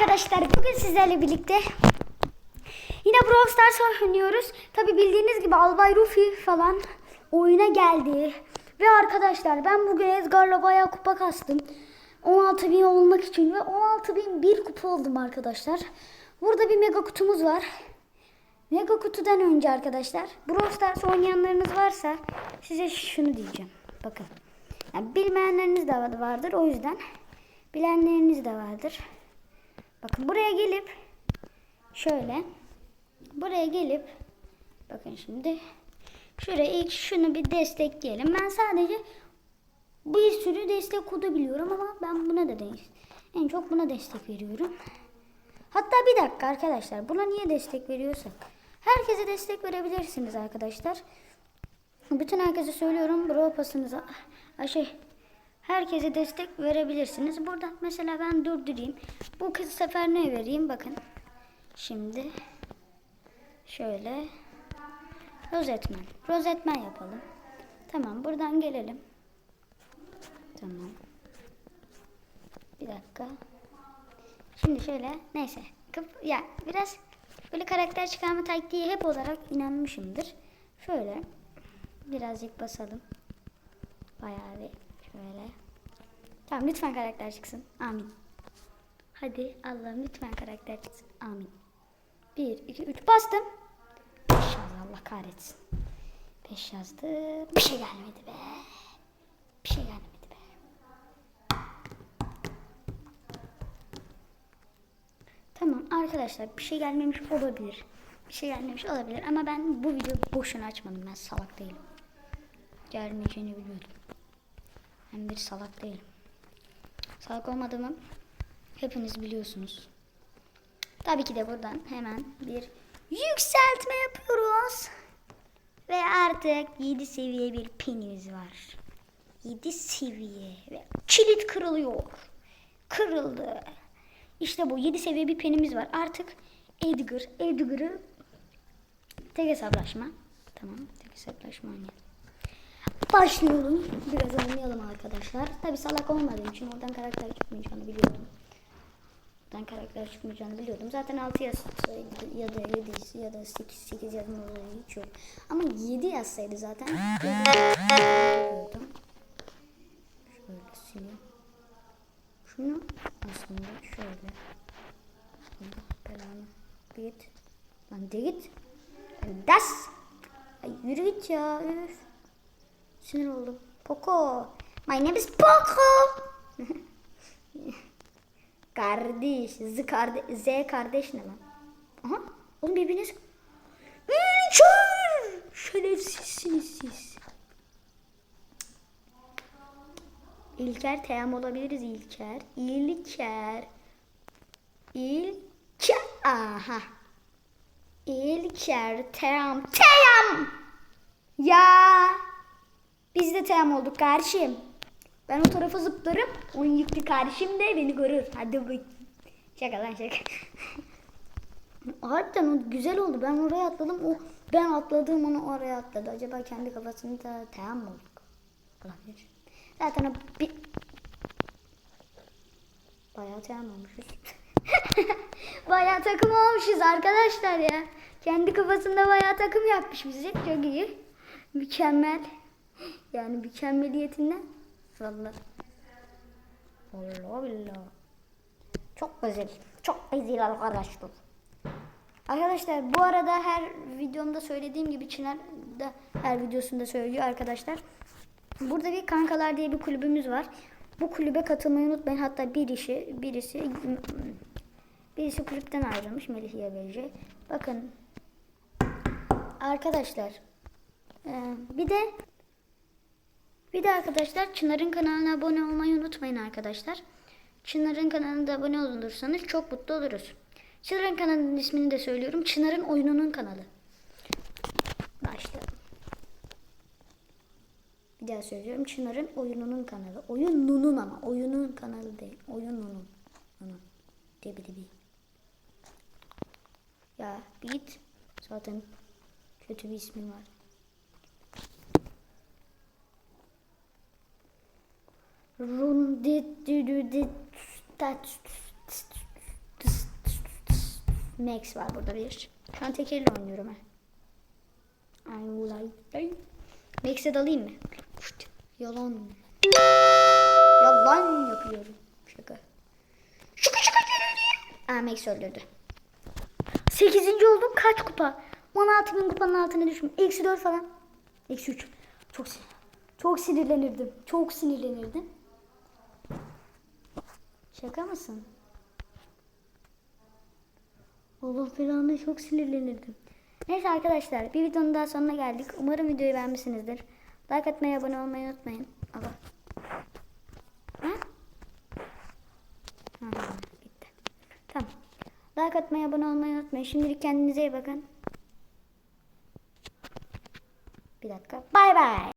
arkadaşlar bugün sizlerle birlikte yine Brawl Stars oynuyoruz. Tabi bildiğiniz gibi Albay Rufi falan oyuna geldi. Ve arkadaşlar ben bugün Edgar'la bayağı kupa kastım. 16 bin olmak için ve 16 bin bir kupa oldum arkadaşlar. Burada bir mega kutumuz var. Mega kutudan önce arkadaşlar Brawl Stars oynayanlarınız varsa size şunu diyeceğim. Bakın. Yani bilmeyenleriniz de vardır o yüzden bilenleriniz de vardır. Bakın buraya gelip şöyle buraya gelip bakın şimdi şuraya ilk şunu bir destekleyelim. Ben sadece bir sürü destek kodu biliyorum ama ben buna da değil. En çok buna destek veriyorum. Hatta bir dakika arkadaşlar buna niye destek veriyorsak herkese destek verebilirsiniz arkadaşlar. Bütün herkese söylüyorum bro pasınıza şey herkese destek verebilirsiniz. Burada mesela ben durdurayım. Bu kız sefer ne vereyim bakın. Şimdi şöyle rozetmen. Rozetmen yapalım. Tamam buradan gelelim. Tamam. Bir dakika. Şimdi şöyle neyse. Kıp- Ya biraz böyle karakter çıkarma taktiği hep olarak inanmışımdır. Şöyle birazcık basalım. Bayağı bir şöyle. Tamam lütfen karakter çıksın. Amin. Hadi Allah'ım lütfen karakter çıksın. Amin. Bir, iki, üç bastım. Beş yazdı Allah kahretsin. Beş yazdı. Bir şey gelmedi be. Bir şey gelmedi be. Tamam arkadaşlar bir şey gelmemiş olabilir. Bir şey gelmemiş olabilir ama ben bu videoyu boşuna açmadım. Ben salak değilim. Gelmeyeceğini biliyordum. Ben bir salak değilim. Salak olmadığımı hepiniz biliyorsunuz. Tabii ki de buradan hemen bir yükseltme yapıyoruz. Ve artık 7 seviye bir pinimiz var. 7 seviye ve kilit kırılıyor. Kırıldı. İşte bu 7 seviye bir penimiz var. Artık Edgar, Edgar'ı tek hesaplaşma. Tamam, tek hesaplaşma oynayalım. Başlıyorum. Biraz oynayalım arkadaşlar. Tabi salak olmadığım için oradan karakter çıkmayacağını biliyordum. Oradan karakter çıkmayacağını biliyordum. Zaten 6 yazsaydı ya da 7 ya da 8 8 yazmaları hiç yok. Ama 7 yazsaydı zaten. Şöyle sileyim. Şunu aslında şöyle. Belanı. Git. Lan de git. Das. Ay yürü git ya. Üf. Sinir oldum. Poco. My name is Poco. kardeş. Z, kardeş. Z kardeş ne lan? Aha. Oğlum birbiriniz. İlker. Şerefsizsiniz siz. İlker Teyam olabiliriz İlker. İlker. İlker. Aha. İlker Teyam. Teyam. Ya. Biz de Teyam olduk kardeşim. Ben o tarafa zıplarım. Onun yüklü kardeşim de beni görür. Hadi bak. Şaka lan şaka. Harbiden o güzel oldu. Ben oraya atladım. O ben atladığım onu oraya atladı. Acaba kendi kafasında Teyam mı olduk? Olabilir. Zaten o bir... Bayağı Teyam olmuşuz. bayağı takım olmuşuz arkadaşlar ya. Kendi kafasında bayağı takım yapmış bizi. Çok iyi. Mükemmel. Yani mükemmeliyetinden. Vallahi. Allah billah. Çok güzel. Çok güzel arkadaşlar. Arkadaşlar bu arada her videomda söylediğim gibi Çınar da her videosunda söylüyor arkadaşlar. Burada bir kankalar diye bir kulübümüz var. Bu kulübe katılmayı unutmayın. Hatta bir işi, birisi birisi kulüpten ayrılmış Melih Yabeci. Bakın arkadaşlar bir de bir de arkadaşlar Çınar'ın kanalına abone olmayı unutmayın arkadaşlar. Çınar'ın kanalına da abone olursanız çok mutlu oluruz. Çınar'ın kanalının ismini de söylüyorum. Çınar'ın oyununun kanalı. Başlayalım. Bir daha söylüyorum. Çınar'ın oyununun kanalı. Oyununun ama. Oyunun kanalı değil. Oyununun. Onun. Debi debi. Ya bir git. Zaten kötü bir ismi var. Max var burada bir. Şu an tekelle oynuyorum. Ay ulay. Ay. Max'e dalayım mı? Yalan. Yalan yapıyorum. Şaka. Şaka şaka şaka. Aa Max öldürdü. 8. oldum kaç kupa? 16 bin kupanın altına düşmüş. Eksi 4 falan. Eksi 3. Çok sin çok sinirlenirdim. Çok sinirlenirdim. Şaka mısın? Allah belanı çok sinirlenirdim. Neyse arkadaşlar bir videonun daha sonuna geldik. Umarım videoyu beğenmişsinizdir. Like atmayı, abone olmayı unutmayın. Allah. Ha? Ha, gitti. Tamam. Like atmayı, abone olmayı unutmayın. Şimdilik kendinize iyi bakın. Bir dakika. Bay bay.